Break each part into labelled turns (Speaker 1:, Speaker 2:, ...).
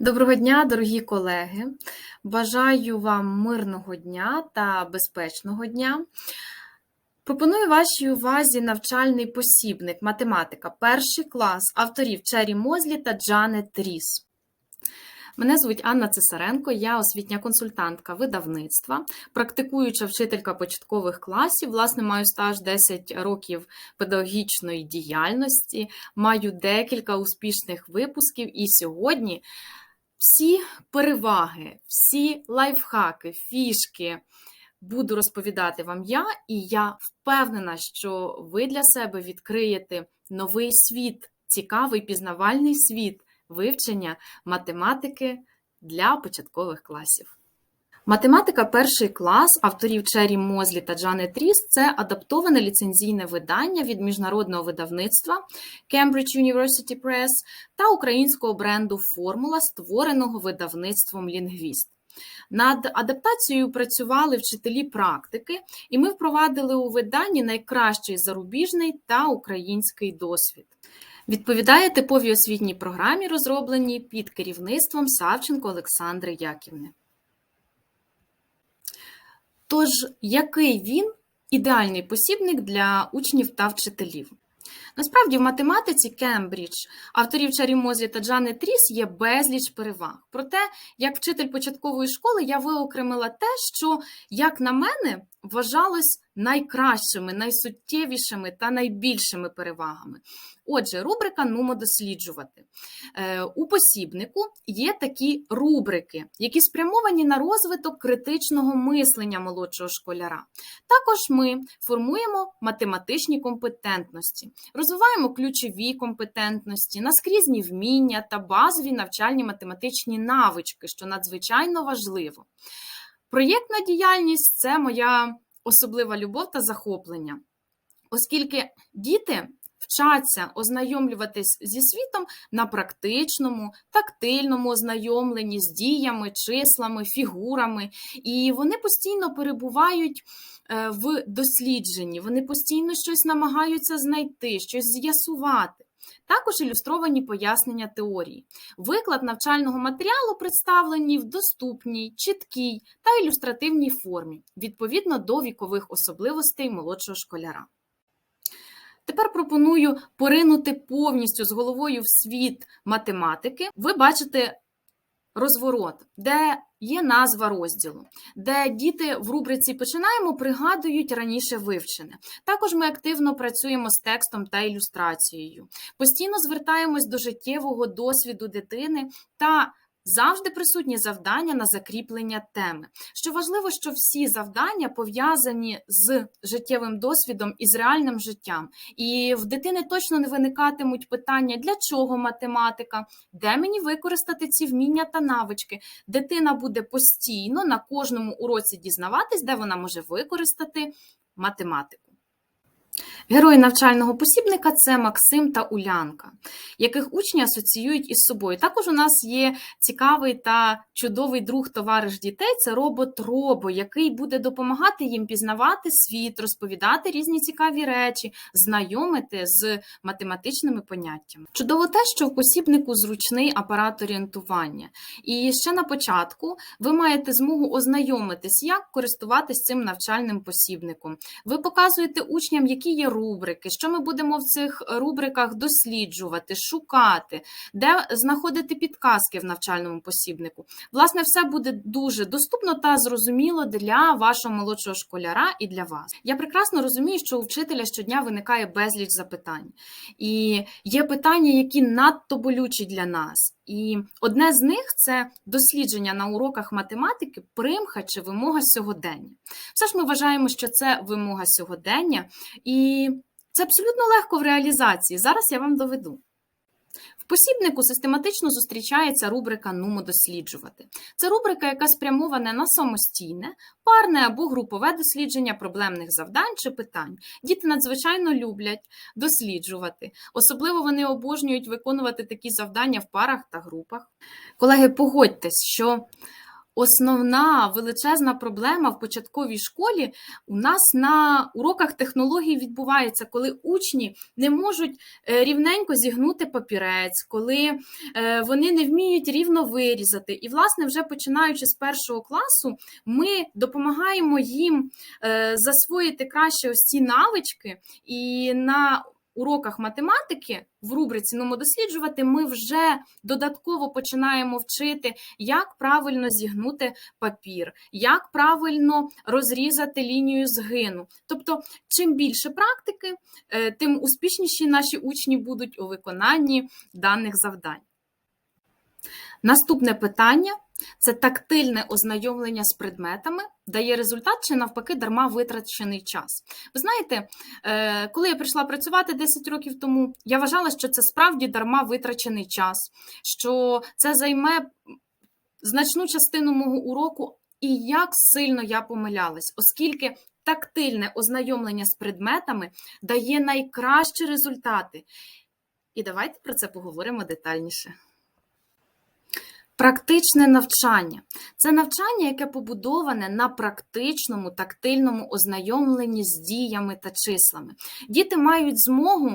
Speaker 1: Доброго дня, дорогі колеги! Бажаю вам мирного дня та безпечного дня. Пропоную вашій увазі навчальний посібник математика, перший клас авторів Чері Мозлі та Джанет Ріс. Мене звуть Анна Цесаренко, я освітня консультантка видавництва, практикуюча вчителька початкових класів. Власне, маю стаж 10 років педагогічної діяльності, маю декілька успішних випусків, і сьогодні всі переваги, всі лайфхаки, фішки буду розповідати вам я, і я впевнена, що ви для себе відкриєте новий світ, цікавий пізнавальний світ вивчення математики для початкових класів. Математика перший клас авторів Чері Мозлі та Джани Тріс це адаптоване ліцензійне видання від міжнародного видавництва Cambridge University Press та українського бренду Формула, створеного видавництвом Лінгвіст. Над адаптацією працювали вчителі практики, і ми впровадили у виданні найкращий зарубіжний та український досвід. Відповідає типовій освітній програмі, розробленій під керівництвом Савченко Олександри Яківни. Тож, який він ідеальний посібник для учнів та вчителів? Насправді, в математиці Кембридж авторів Чарі Мозлі та Джани Тріс є безліч переваг. Проте, як вчитель початкової школи, я виокремила те, що, як на мене, вважалось найкращими, найсуттєвішими та найбільшими перевагами. Отже, рубрика Нумо досліджувати. Е, у посібнику є такі рубрики, які спрямовані на розвиток критичного мислення молодшого школяра. Також ми формуємо математичні компетентності, розвиваємо ключові компетентності, наскрізні вміння та базові навчальні математичні навички, що надзвичайно важливо. Проєктна діяльність це моя особлива любов та захоплення, оскільки діти вчаться ознайомлюватись зі світом на практичному, тактильному ознайомленні з діями, числами, фігурами, і вони постійно перебувають е, в дослідженні, вони постійно щось намагаються знайти, щось з'ясувати. Також ілюстровані пояснення теорії. Виклад навчального матеріалу представлений в доступній, чіткій та ілюстративній формі, відповідно до вікових особливостей молодшого школяра. Тепер пропоную поринути повністю з головою в світ математики. Ви бачите розворот, де є назва розділу, де діти в рубриці починаємо пригадують раніше вивчене. Також ми активно працюємо з текстом та ілюстрацією, постійно звертаємось до життєвого досвіду дитини та Завжди присутні завдання на закріплення теми. Що важливо, що всі завдання пов'язані з життєвим досвідом і з реальним життям. І в дитини точно не виникатимуть питання, для чого математика, де мені використати ці вміння та навички. Дитина буде постійно на кожному уроці дізнаватись, де вона може використати математику. Герої навчального посібника це Максим та Улянка, яких учні асоціюють із собою. Також у нас є цікавий та чудовий друг товариш дітей це робот Робо, який буде допомагати їм пізнавати світ, розповідати різні цікаві речі, знайомити з математичними поняттями. Чудово те, що в посібнику зручний апарат орієнтування. І ще на початку ви маєте змогу ознайомитись, як користуватись цим навчальним посібником. Ви показуєте учням, які є рубрики, що ми будемо в цих рубриках досліджувати, шукати, де знаходити підказки в навчальному посібнику. Власне, все буде дуже доступно та зрозуміло для вашого молодшого школяра і для вас. Я прекрасно розумію, що у вчителя щодня виникає безліч запитань, і є питання, які надто болючі для нас. І одне з них це дослідження на уроках математики, примха чи вимога сьогодення. Все ж ми вважаємо, що це вимога сьогодення, і це абсолютно легко в реалізації. Зараз я вам доведу. В посібнику систематично зустрічається рубрика Нумо досліджувати. Це рубрика, яка спрямована на самостійне, парне або групове дослідження проблемних завдань чи питань. Діти надзвичайно люблять досліджувати, особливо вони обожнюють виконувати такі завдання в парах та групах. Колеги, погодьтесь, що Основна величезна проблема в початковій школі у нас на уроках технологій відбувається, коли учні не можуть е, рівненько зігнути папірець, коли е, вони не вміють рівно вирізати. І, власне, вже починаючи з першого класу, ми допомагаємо їм е, засвоїти краще ось ці навички, і на уроках математики в рубриці «Нумо досліджувати ми вже додатково починаємо вчити, як правильно зігнути папір, як правильно розрізати лінію згину. Тобто, чим більше практики, е, тим успішніші наші учні будуть у виконанні даних завдань. Наступне питання це тактильне ознайомлення з предметами, дає результат чи навпаки дарма витрачений час. Ви знаєте, е, коли я прийшла працювати 10 років тому, я вважала, що це справді дарма витрачений час, що це займе значну частину мого уроку, і як сильно я помилялась, оскільки тактильне ознайомлення з предметами дає найкращі результати. І давайте про це поговоримо детальніше. Практичне навчання це навчання, яке побудоване на практичному тактильному ознайомленні з діями та числами. Діти мають змогу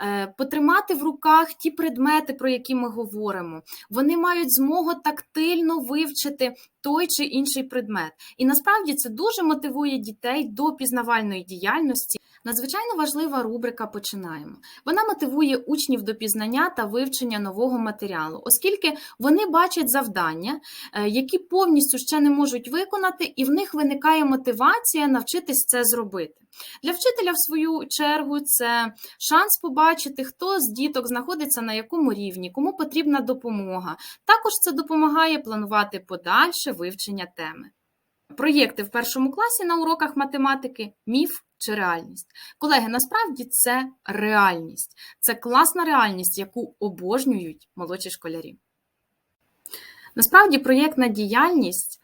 Speaker 1: е, потримати в руках ті предмети, про які ми говоримо. Вони мають змогу тактильно вивчити той чи інший предмет. І насправді це дуже мотивує дітей до пізнавальної діяльності. Надзвичайно важлива рубрика Починаємо. Вона мотивує учнів до пізнання та вивчення нового матеріалу, оскільки вони бачать завдання, е, які повністю ще не можуть виконати, і в них виникає мотивація навчитись це зробити. Для вчителя, в свою чергу, це шанс побачити, хто з діток знаходиться на якому рівні, кому потрібна допомога. Також це допомагає планувати подальше вивчення теми. Проєкти в першому класі на уроках математики міф чи реальність. Колеги, насправді це реальність. Це класна реальність, яку обожнюють молодші школярі. Насправді, проєктна діяльність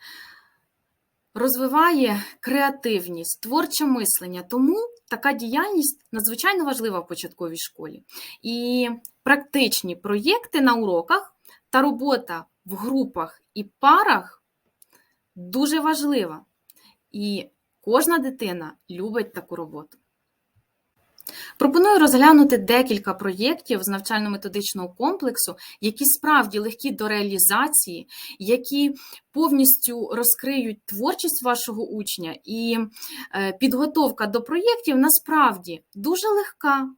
Speaker 1: розвиває креативність, творче мислення, тому така діяльність надзвичайно важлива в початковій школі. І практичні проєкти на уроках та робота в групах і парах дуже важлива. І кожна дитина любить таку роботу. Пропоную розглянути декілька проєктів з навчально-методичного комплексу, які справді легкі до реалізації, які повністю розкриють творчість вашого учня, і е, підготовка до проєктів насправді дуже легка.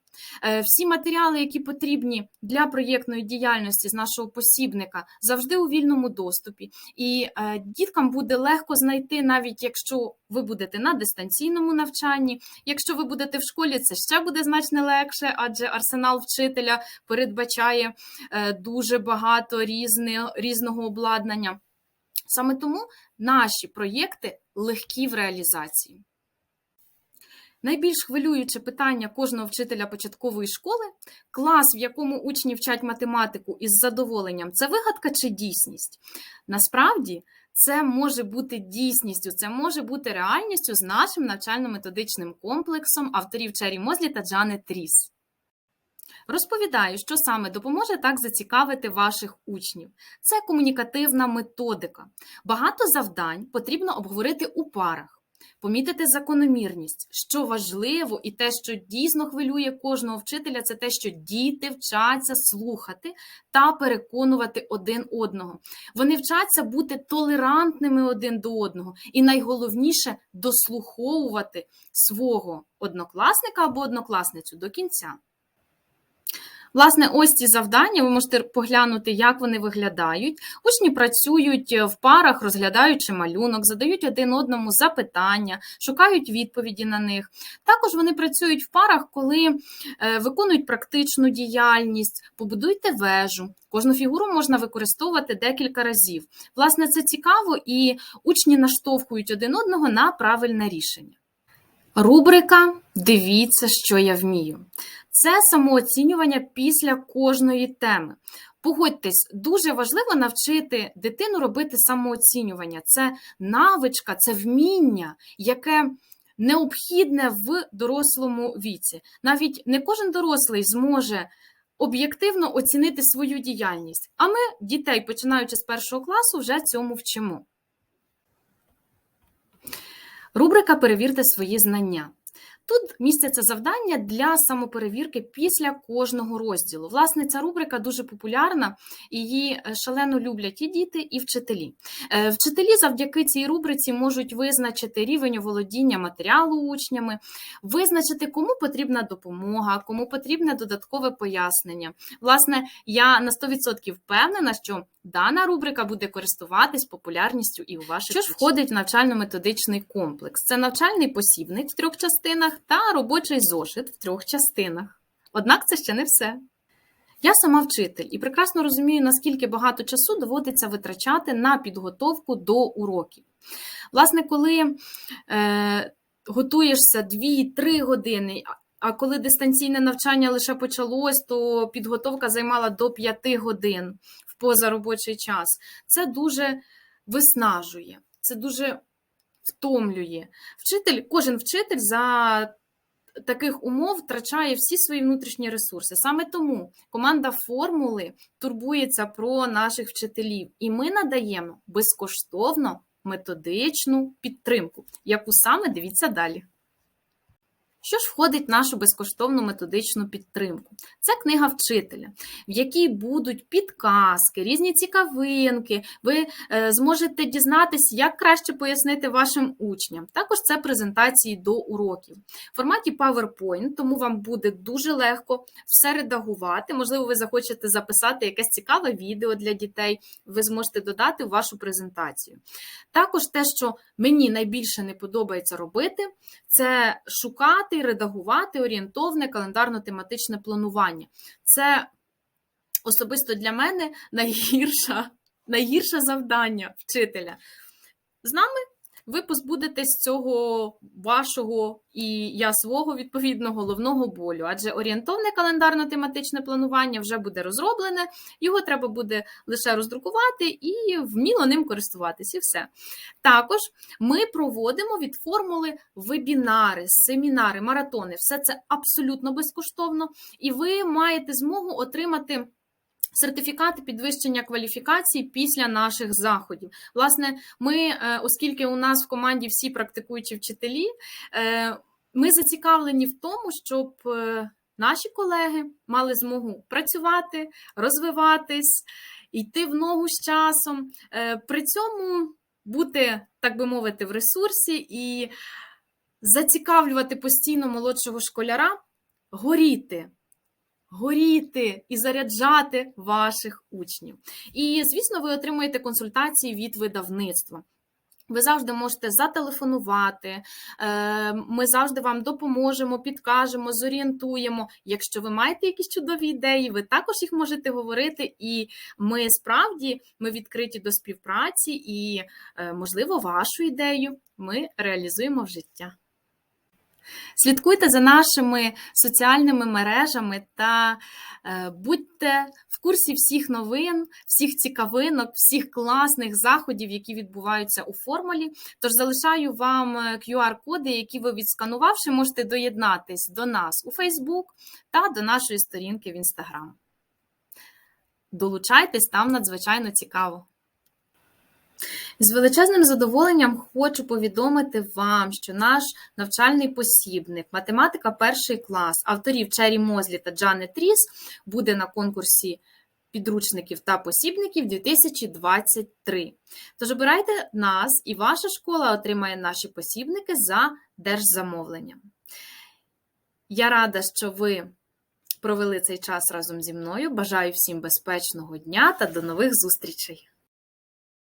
Speaker 1: Е, Всі матеріали, які потрібні для проєктної діяльності з нашого посібника, завжди у вільному доступі. І е, діткам буде легко знайти, навіть якщо ви будете на дистанційному навчанні. Якщо ви будете в школі, це ще буде значно легше, адже арсенал вчителя передбачає дуже багато різного обладнання. Саме тому наші проєкти легкі в реалізації. Найбільш хвилююче питання кожного вчителя початкової школи клас, в якому учні вчать математику із задоволенням, це вигадка чи дійсність? Насправді, це може бути дійсністю, це може бути реальністю з нашим навчально-методичним комплексом авторів Чері Мозлі та Джани Тріс. Розповідаю, що саме допоможе так зацікавити ваших учнів. Це комунікативна методика. Багато завдань потрібно обговорити у парах. Помітити закономірність, що важливо, і те, що дійсно хвилює кожного вчителя, це те, що діти вчаться слухати та переконувати один одного. Вони вчаться бути толерантними один до одного, і найголовніше дослуховувати свого однокласника або однокласницю до кінця. Власне, ось ці завдання, ви можете поглянути, як вони виглядають. Учні працюють в парах, розглядаючи малюнок, задають один одному запитання, шукають відповіді на них. Також вони працюють в парах, коли е, виконують практичну діяльність, побудуйте вежу. Кожну фігуру можна використовувати декілька разів. Власне, це цікаво, і учні наштовхують один одного на правильне рішення. Рубрика Дивіться, що я вмію. Це самооцінювання після кожної теми. Погодьтесь, дуже важливо навчити дитину робити самооцінювання. Це навичка, це вміння, яке необхідне в дорослому віці. Навіть не кожен дорослий зможе об'єктивно оцінити свою діяльність. А ми дітей, починаючи з першого класу, вже цьому вчимо. Рубрика Перевірте свої знання. Тут містяться завдання для самоперевірки після кожного розділу. Власне, ця рубрика дуже популярна, її е, шалено люблять і діти, і вчителі. Е, Вчителі завдяки цій рубриці можуть визначити рівень оволодіння матеріалу учнями, визначити, кому потрібна допомога, кому потрібне додаткове пояснення. Власне, я на 100% впевнена, що дана рубрика буде користуватись популярністю і у ваших Що ж входить в навчально-методичний комплекс? Це навчальний посібник в трьох частинах та робочий зошит в трьох частинах. Однак це ще не все. Я сама вчитель і прекрасно розумію, наскільки багато часу доводиться витрачати на підготовку до уроків. Власне, коли е, готуєшся 2-3 години, а- а коли дистанційне навчання лише почалось, то підготовка займала до 5 годин в позаробочий час. Це дуже виснажує, це дуже втомлює. Вчитель, кожен вчитель за таких умов втрачає всі свої внутрішні ресурси. Саме тому команда формули турбується про наших вчителів, і ми надаємо безкоштовно методичну підтримку, яку саме дивіться далі. Що ж входить в нашу безкоштовну методичну підтримку? Це книга вчителя, в якій будуть підказки, різні цікавинки. Ви е, зможете дізнатись, як краще пояснити вашим учням. Також це презентації до уроків в форматі PowerPoint, тому вам буде дуже легко все редагувати. Можливо, ви захочете записати якесь цікаве відео для дітей. Ви зможете додати в вашу презентацію. Також те, що мені найбільше не подобається робити, це шукати і редагувати орієнтовне календарно-тематичне планування. Це особисто для мене найгірше, найгірше завдання вчителя. З нами ви позбудетесь цього вашого і я свого відповідно головного болю, адже орієнтовне календарно-тематичне планування вже буде розроблене, його треба буде лише роздрукувати і вміло ним користуватись, і все. Також ми проводимо від формули вебінари, семінари, маратони. Все це абсолютно безкоштовно, і ви маєте змогу отримати. Сертифікати підвищення кваліфікації після наших заходів. Власне, ми, е, оскільки у нас в команді всі практикуючі вчителі, е, ми зацікавлені в тому, щоб е, наші колеги мали змогу працювати, розвиватись, йти в ногу з часом, при цьому бути, так би мовити, в ресурсі і зацікавлювати постійно молодшого школяра, горіти. Горіти і заряджати ваших учнів. І, звісно, ви отримуєте консультації від видавництва. Ви завжди можете зателефонувати, е, ми завжди вам допоможемо, підкажемо, зорієнтуємо. Якщо ви маєте якісь чудові ідеї, ви також їх можете говорити, і ми справді ми відкриті до співпраці, і, е, можливо, вашу ідею ми реалізуємо в життя. Слідкуйте за нашими соціальними мережами та е, будьте в курсі всіх новин, всіх цікавинок, всіх класних заходів, які відбуваються у формулі. Тож залишаю вам е, QR-коди, які ви відсканувавши, можете доєднатись до нас у Facebook та до нашої сторінки в Instagram. Долучайтесь, там надзвичайно цікаво. З величезним задоволенням хочу повідомити вам, що наш навчальний посібник математика перший клас авторів Чері Мозлі та Джани Тріс буде на конкурсі підручників та посібників 2023. Тож обирайте нас, і ваша школа отримає наші посібники за держзамовленням. Я рада, що ви провели цей час разом зі мною. Бажаю всім безпечного дня та до нових зустрічей!